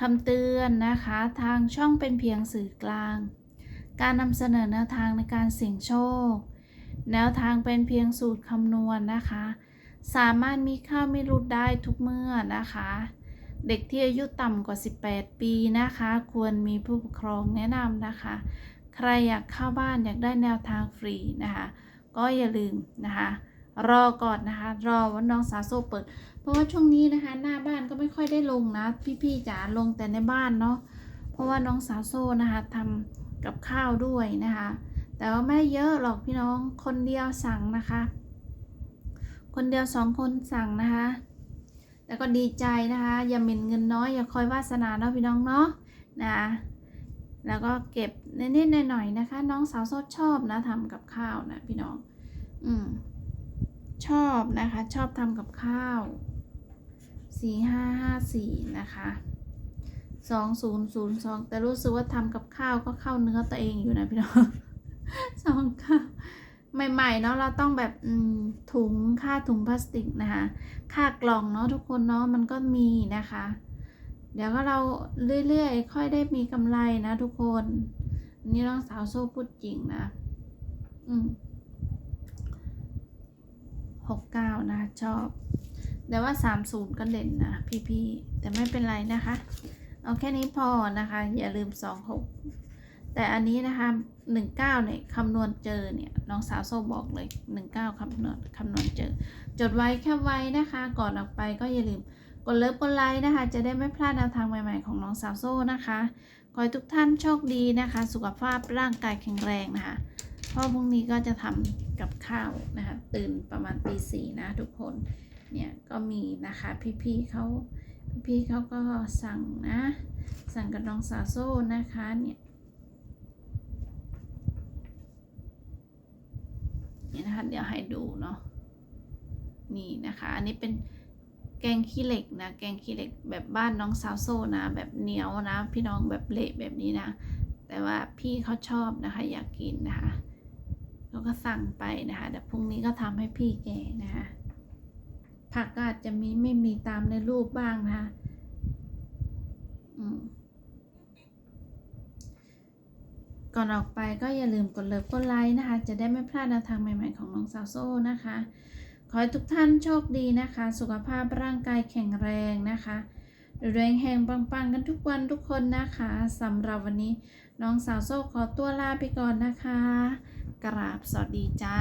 คำเตือนนะคะ ทางช่องเป็นเพียงสื่อกลาง การนำเสนอแนวทางในการเสี่ยงโชค แนวทางเป็นเพียงสูตรคำนวณนะคะ สามารถมีค่าไม่รุดได้ทุกเมื่อนะคะ เด็กที่อายุต่ำกว่า 18 ปีนะคะ ควรมีผู้ปกครองแนะนำนะคะ ใครอยากเข้าบ้านอยากได้แนวทางฟรีนะคะ ก็อย่าลืมนะคะรอก่อนนะคะ รอว่าน้องสาวโซเปิด เพราะว่าช่วงนี้นะคะ หน้า ไม่ค่อยได้ลงนะ พี่ๆจ๋าลงแต่ในบ้านเนาะเพราะว่าน้องสาวโซนะคะทำกับข้าวด้วยนะคะ แต่ว่าไม่เยอะหรอกพี่น้องคนเดียวสั่งนะคะ คนเดียวสองคนสั่งนะคะแต่ก็ดีใจนะคะ อย่าหมิ่นเงินน้อยอย่าคอยวาสนาเนาะพี่น้องเนาะนะแล้วก็เก็บนิดๆหน่อยๆนะคะ น้องสาวโซชอบนะทำกับข้าวนะพี่น้อง อืมชอบนะคะ ชอบทำกับข้าว สี่ห้าห้าสี่นะคะสองศูนย์ศูนย์สองแต่รู้สึกว่าทำกับข้าวก็เข้าเนื้อตัวเองอยู่นะพี่น้องสองข้าวใหม่ๆเนาะเราต้องแบบถุงค่าถุงพลาสติกนะคะค่ากล่องเนาะทุกคนเนาะมันก็มีนะคะ เดี๋ยวก็เราเรื่อยๆ ค่อยได้มีกำไรนะทุกคนอันนี่น้องสาวโซ่พูดจริงนะ อืมหกเก้านะชอบ แต่ว่าสามศูนย์ก็เด่นนะพี่ๆแต่ไม่เป็นไรนะคะ เอาแค่นี้พอนะคะ อย่าลืมสองหกแต่อันนี้นะคะหนึ่งเก้าเนี่ยคำนวณเจอเนี่ยน้องสาวโซ่บอกเลยหนึ่งเก้าคำนวณคำนวณเจอ จดไว้แค่ไว้นะคะ ก่อนออกไปก็อย่าลืมกดเลิฟกดไลค์นะคะ จะได้ไม่พลาดแนวทางใหม่ๆของน้องสาวโซ่นะคะขอให้ทุกท่านโชคดีนะคะ สุขภาพร่างกายแข็งแรงนะคะเพราะพรุ่งนี้ก็จะทำกับข้าวนะคะ ตื่นประมาณตีสี่นะทุกคน เนี่ยก็มีนะคะพี่ๆเขาพี่ๆเขาก็สั่งนะ สั่งกับน้องสาวโซ่นะคะเนี่ยนี่นะคะเดี๋ยวให้ดูเนาะนี่นะคะ อันนี้เป็นแกงขี้เหล็กนะแกงขี้เหล็กแบบบ้านน้องสาวโซ่นะ แบบเหนียวนะ พี่น้องแบบเละแบบนี้นะ แต่ว่าพี่เขาชอบนะคะ อยากกินนะคะเขาก็สั่งไปนะคะแต่พรุ่งนี้ก็ทำให้พี่แกนะคะ ผักก็อาจจะมีไม่มีตามในรูปบ้างนะคะก่อนออกไปก็อย่าลืมกดเลิฟกดไลค์นะคะ จะได้ไม่พลาดแนวทางใหม่ๆของน้องสาวโซ่นะคะ ขอให้ทุกท่านโชคดีนะคะ สุขภาพร่างกายแข็งแรงนะคะแรงแห่งปังๆ กันทุกวันทุกคนนะคะสำหรับวันนี้น้องสาวโซ่ขอตัวลาไปก่อนนะคะ กราบสวัสดีจ้า